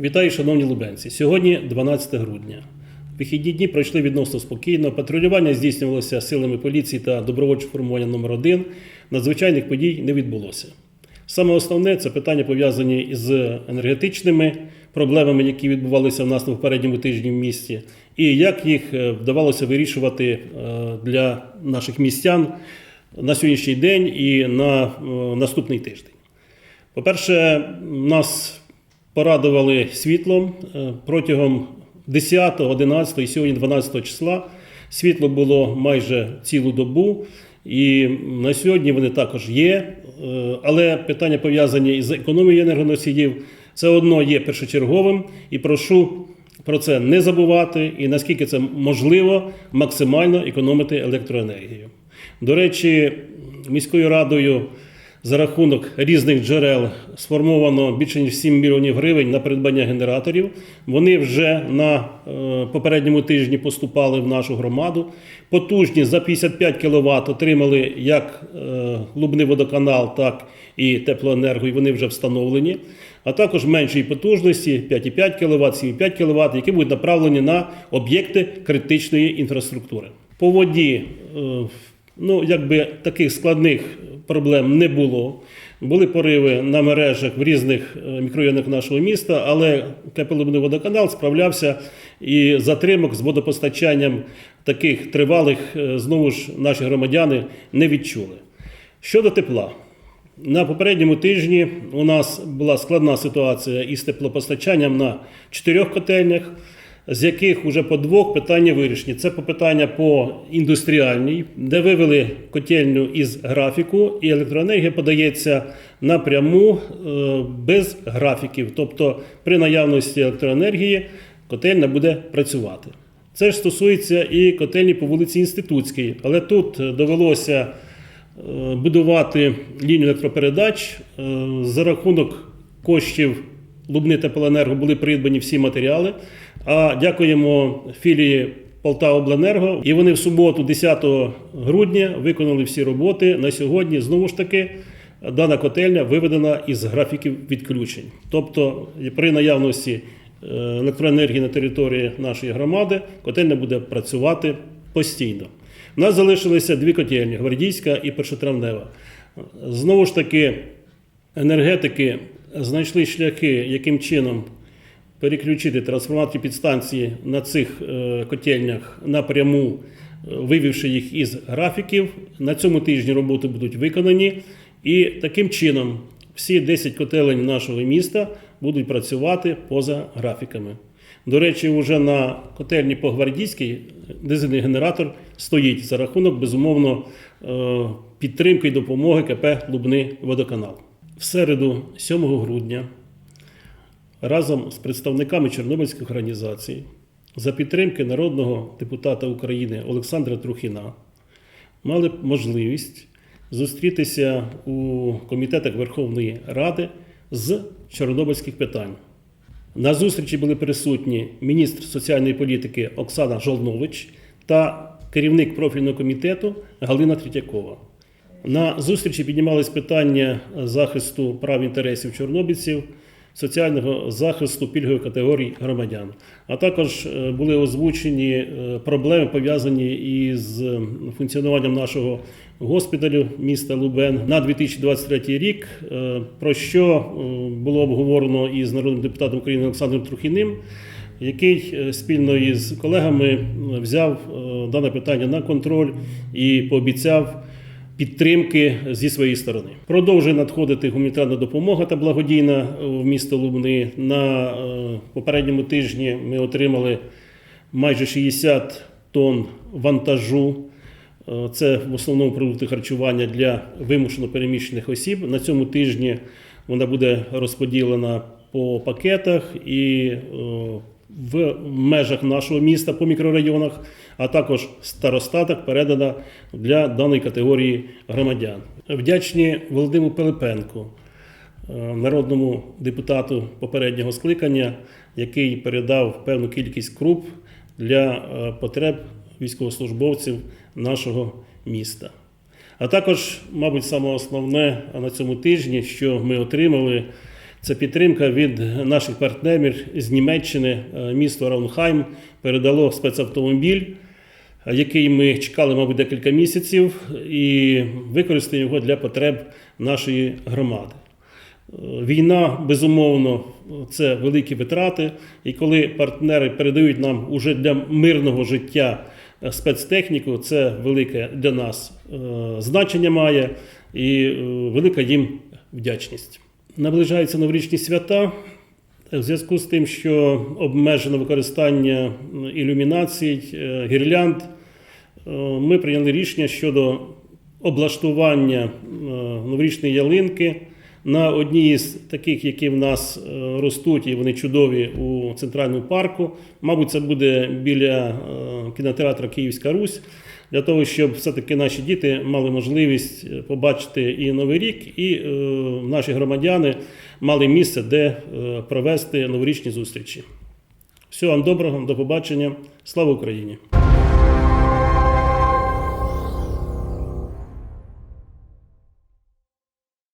Вітаю, шановні лубенці. Сьогодні 12 грудня. Вихідні дні пройшли відносно спокійно. Патрулювання здійснювалося силами поліції та добровольчого формування номер 1 Надзвичайних подій не відбулося. Саме основне це питання пов'язані із енергетичними проблемами, які відбувалися в нас на попередньому тижні в місті, і як їх е, вдавалося вирішувати е, для наших містян на сьогоднішній день і на е, наступний тиждень. По-перше, нас порадували світлом е, протягом 10, 11 і сьогодні 12 числа. Світло було майже цілу добу, і на сьогодні вони також є. Е, Але питання пов'язані із економією енергоносіїв, це одно є першочерговим. І прошу про це не забувати, і наскільки це можливо, максимально економити електроенергію. До речі, міською радою за рахунок різних джерел сформовано більше ніж 7 мільйонів гривень на придбання генераторів. Вони вже на е, попередньому тижні поступали в нашу громаду. Потужні за 55 кВт отримали як е, Лубний водоканал, так і теплоенерго, і вони вже встановлені. А також меншої потужності 5,5 кВт, 7,5 кВт, які будуть направлені на об'єкти критичної інфраструктури. По воді е, ну, якби таких складних проблем не було. Були пориви на мережах в різних е, мікрорайонах нашого міста, але КП водоканал справлявся і затримок з водопостачанням таких тривалих е, знову ж наші громадяни не відчули. Щодо тепла. На попередньому тижні у нас була складна ситуація із теплопостачанням на чотирьох котельнях, з яких уже по двох питання вирішені. Це по питання по індустріальній, де вивели котельню із графіку, і електроенергія подається напряму е, без графіків. Тобто при наявності електроенергії котельня буде працювати. Це ж стосується і котельні по вулиці Інститутській, але тут е, довелося е, будувати лінію електропередач за рахунок коштів Лубни Теплоенерго були придбані всі матеріали. А дякуємо філії Полтавобленерго. І вони в суботу, 10 грудня, виконали всі роботи. На сьогодні знову ж таки дана котельня виведена із графіків відключень. Тобто, при наявності е, електроенергії на території нашої громади котельня буде працювати постійно. У нас залишилися дві котельні гвардійська і першотравнева. Знову ж таки, енергетики знайшли шляхи, яким чином переключити трансформаторні підстанції на цих е, котельнях напряму, е, вивівши їх із графіків. На цьому тижні роботи будуть виконані, і таким чином всі 10 котелень нашого міста будуть працювати поза графіками. До речі, вже на котельні по Гвардійській дизельний генератор стоїть за рахунок, безумовно, е, підтримки і допомоги КП Лубний водоканал. В середу, 7 грудня, разом з представниками Чорнобильських організацій за підтримки народного депутата України Олександра Трухіна мали можливість зустрітися у комітетах Верховної Ради з чорнобильських питань. На зустрічі були присутні міністр соціальної політики Оксана Жолнович та керівник профільного комітету Галина Третьякова. На зустрічі піднімались питання захисту прав інтересів чорнобильців, соціального захисту пільгових категорій громадян. А також е, були озвучені е, проблеми пов'язані із е, функціонуванням нашого госпіталю міста Лубен на 2023 рік, про що було обговорено із народним депутатом України Олександром Трухіним який спільно із колегами взяв дане питання на контроль і пообіцяв підтримки зі своєї сторони. Продовжує надходити гуманітарна допомога та благодійна в місто Лубни. На е, попередньому тижні ми отримали майже 60 тонн вантажу. Е, Це в основному продукти харчування для вимушено переміщених осіб. На цьому тижні вона буде розподілена по пакетах і е, в межах нашого міста по мікрорайонах, а також старостатах передана для даної категорії громадян. Вдячні Володимиру Пилипенку, е, народному депутату попереднього скликання, який передав певну кількість круп для е, потреб військовослужбовців нашого міста. А також, мабуть, саме основне на цьому тижні, що ми отримали, Це підтримка від наших партнерів з Німеччини. Е, Місто Раунхайм передало спецавтомобіль, е, який ми чекали, мабуть, декілька місяців, і використаємо його для потреб нашої громади. Е, Війна, безумовно, це великі витрати. І коли партнери передають нам уже для мирного життя спецтехніку, це велике для нас значення має і велика їм вдячність. Наближаються новорічні свята. В зв'язку з тим, що обмежено використання ілюмінацій, е, гірлянд, е, ми прийняли рішення щодо облаштування е, новорічної ялинки на одній з таких, які в нас е, ростуть, і вони чудові у центральному парку. Мабуть, це буде біля е, кінотеатру Київська Русь, для того, щоб все-таки наші діти мали можливість е, побачити і Новий рік, і наші громадяни мали місце, де провести новорічні зустрічі. Всього вам доброго, до побачення. Слава Україні!